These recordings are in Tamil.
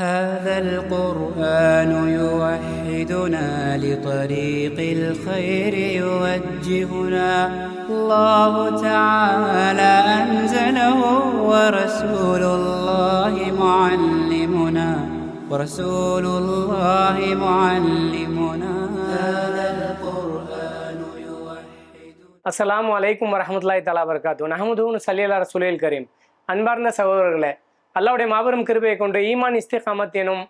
هذا القرآن يوحدنا لطريق الخير يوجهنا الله تعالى أنزله ورسول الله معلمنا ورسول الله معلمنا هذا القرآن يوحدنا அஸ்ஸலாமு அலைக்கும் வரஹமத்துல்லாஹி தலா வரகாத்து நஹமுதுன்னு சல்லியலா ரசூலில் கரீம் அன்பார்ந்த சகோதரர்களே அல்லாவுடைய மாபெரும் கிருபையை கொண்டு ஈமான் இஸ்திகாமத் எனும்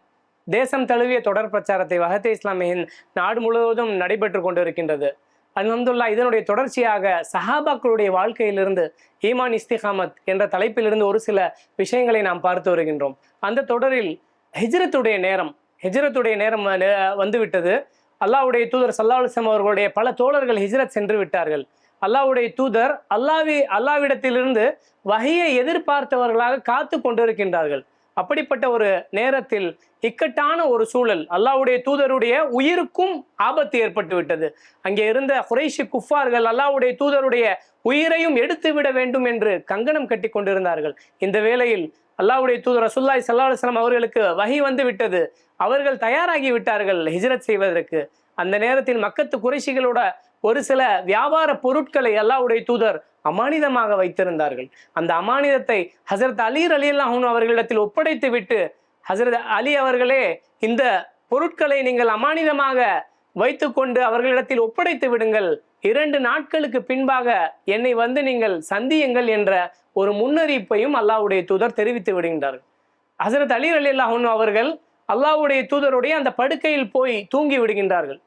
தேசம் தழுவிய தொடர் பிரச்சாரத்தை வகத்தே இஸ்லாமியின் நாடு முழுவதும் நடைபெற்று கொண்டிருக்கின்றது. அல்ஹம்துல்லா இதனுடைய தொடர்ச்சியாக சஹாபாக்களுடைய வாழ்க்கையிலிருந்து ஈமான் இஸ்திகாமத் என்ற தலைப்பிலிருந்து ஒரு சில விஷயங்களை நாம் பார்த்து வருகின்றோம். அந்த தொடரில் ஹிஜ்ரத்துடைய நேரம் ஹிஜ்ரத்துடைய நேரம் வந்து- வந்துவிட்டது. அல்லாஹ்வுடைய தூதர் சல்லா அலுவலம் அவர்களுடைய பல தோழர்கள் ஹிஜ்ரத் சென்று விட்டார்கள். அல்லாவுடைய தூதர் அல்லாவி அல்லாவிடத்திலிருந்து வகையை எதிர்பார்த்தவர்களாக காத்து கொண்டிருக்கின்றார்கள். அப்படிப்பட்ட ஒரு நேரத்தில் இக்கட்டான ஒரு சூழல் அல்லாஹ்வுடைய தூதருடைய உயிருக்கும் ஆபத்து ஏற்பட்டு விட்டது அங்கே இருந்த குறைஷி குஃபார்கள் அல்லாவுடைய தூதருடைய உயிரையும் எடுத்து விட வேண்டும் என்று கங்கணம் கட்டி கொண்டிருந்தார்கள். இந்த வேளையில் அல்லாவுடைய தூதர் ரசுல்லாய் சல்லா அலுவலம் அவர்களுக்கு வகை வந்து விட்டது. அவர்கள் தயாராகி விட்டார்கள் ஹிஜ்ரத் செய்வதற்கு. அந்த நேரத்தில் மக்கத்து குறைஷிகளோட ஒரு சில வியாபார பொருட்களை அல்லாவுடைய தூதர் அமானிதமாக வைத்திருந்தார்கள். அந்த அமானிதத்தை ஹசரத் அலி அலி அல்லாஹூன் அவர்களிடத்தில் ஒப்படைத்து விட்டு ஹசரத் அலி அவர்களே இந்த பொருட்களை நீங்கள் அமானிதமாக வைத்துக்கொண்டு அவர்களிடத்தில் ஒப்படைத்து விடுங்கள். இரண்டு நாட்களுக்கு பின்பாக என்னை வந்து நீங்கள் சந்தியுங்கள் என்ற ஒரு முன்னறிவிப்பையும் அல்லாவுடைய தூதர் தெரிவித்து விடுகின்றார்கள். ஹசரத் அலி அலி அல்லாஹூன் அவர்கள் அல்லாவுடைய தூதருடைய அந்த படுக்கையில் போய் தூங்கி விடுகின்றார்கள்.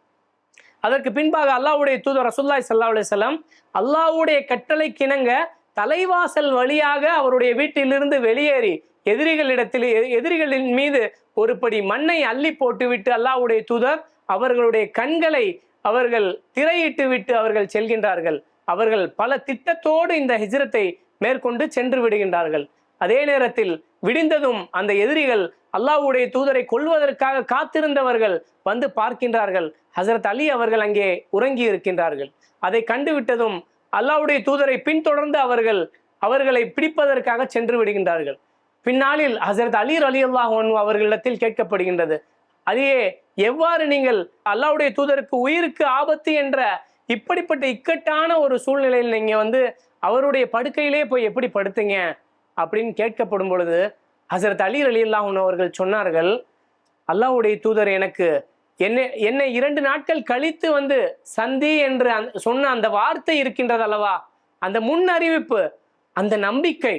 அதற்கு பின்பாக அல்லாவுடைய தூதர் ரசூல்லாய் சல்லா அலுவலம் அல்லாஹ்வுடைய கட்டளைக்கிணங்க தலைவாசல் வழியாக அவருடைய வீட்டிலிருந்து வெளியேறி எதிரிகளிடத்தில் எ- எதிரிகளின் மீது ஒருபடி மண்ணை அள்ளி போட்டுவிட்டு அல்லாஹ்வுடைய தூதர் அவர்களுடைய கண்களை அவர்கள் திரையிட்டு விட்டு அவர்கள் செல்கின்றார்கள். அவர்கள் பல திட்டத்தோடு இந்த ஹிஜ்ரத்தை மேற்கொண்டு சென்று விடுகின்றார்கள். அதே நேரத்தில் விடிந்ததும் அந்த எதிரிகள் அல்லாஹ்வுடைய தூதரை கொல்வதற்காக காத்திருந்தவர்கள் வந்து பார்க்கின்றார்கள். ஹசரத் அலி அவர்கள் அங்கே உறங்கி இருக்கின்றார்கள். அதை கண்டுவிட்டதும் அல்லாவுடைய தூதரை பின்தொடர்ந்து அவர்கள் அவர்களை பிடிப்பதற்காக சென்று விடுகின்றார்கள். பின்னாளில் ஹசரத் அலி அலி அல்லாஹ் அவர்களிடத்தில் கேட்கப்படுகின்றது. அலியே எவ்வாறு நீங்கள் அல்லாவுடைய தூதருக்கு உயிருக்கு ஆபத்து என்ற இப்படிப்பட்ட இக்கட்டான ஒரு சூழ்நிலையில் நீங்க வந்து அவருடைய படுக்கையிலே போய் எப்படி படுத்தீங்க? அப்படின்னு கேட்கப்படும் பொழுது ஹசரத் அலி அலி அல்லாஹ் அவர்கள் சொன்னார்கள் அல்லாஹ்வுடைய தூதர் எனக்கு என்னை என்னை இரண்டு நாட்கள் கழித்து வந்து சந்தி என்று அந் சொன்ன அந்த வார்த்தை இருக்கின்றது அல்லவா? அந்த முன் அறிவிப்பு அந்த நம்பிக்கை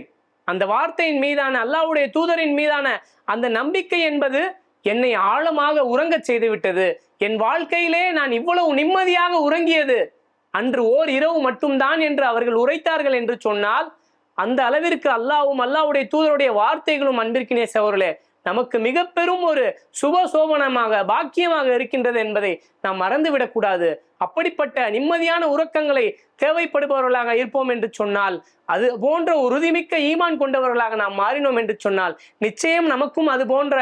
அந்த வார்த்தையின் மீதான அல்லாவுடைய தூதரின் மீதான அந்த நம்பிக்கை என்பது என்னை ஆழமாக உறங்கச் செய்து விட்டது என் வாழ்க்கையிலே நான் இவ்வளவு நிம்மதியாக உறங்கியது. அன்று ஓர் இரவு மட்டும்தான் என்று அவர்கள் உரைத்தார்கள் என்று சொன்னால் அந்த அளவிற்கு அல்லாவும் அல்லாஹ்வுடைய தூதருடைய வார்த்தைகளும் அன்பிற்கினே சவர்களே நமக்கு மிக பெரும் ஒரு சுப சோபனமாக பாக்கியமாக இருக்கின்றது என்பதை நாம் மறந்துவிடக்கூடாது அப்படிப்பட்ட நிம்மதியான உறக்கங்களை தேவைப்படுபவர்களாக இருப்போம் என்று சொன்னால் அது போன்ற உறுதிமிக்க ஈமான் கொண்டவர்களாக நாம் மாறினோம் என்று சொன்னால் நிச்சயம் நமக்கும் அது போன்ற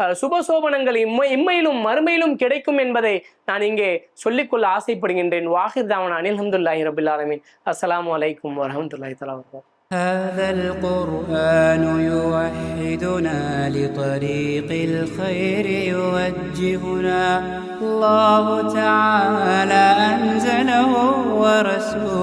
அஹ், சுபசோபனங்கள் இம்மை இம்மையிலும் மறுமையிலும் கிடைக்கும் என்பதை நான் இங்கே சொல்லிக்கொள்ள ஆசைப்படுகின்றேன். வாஹிர் தாவன் அனில் அஹமதுல்லாஹி ரபுல்லாலமின் அஸ்லாம் வலைக்கம் அலைக்கும் தலா هذا القرآن يوحدنا لطريق الخير يوجهنا. الله تعالى أنزله ورسول الله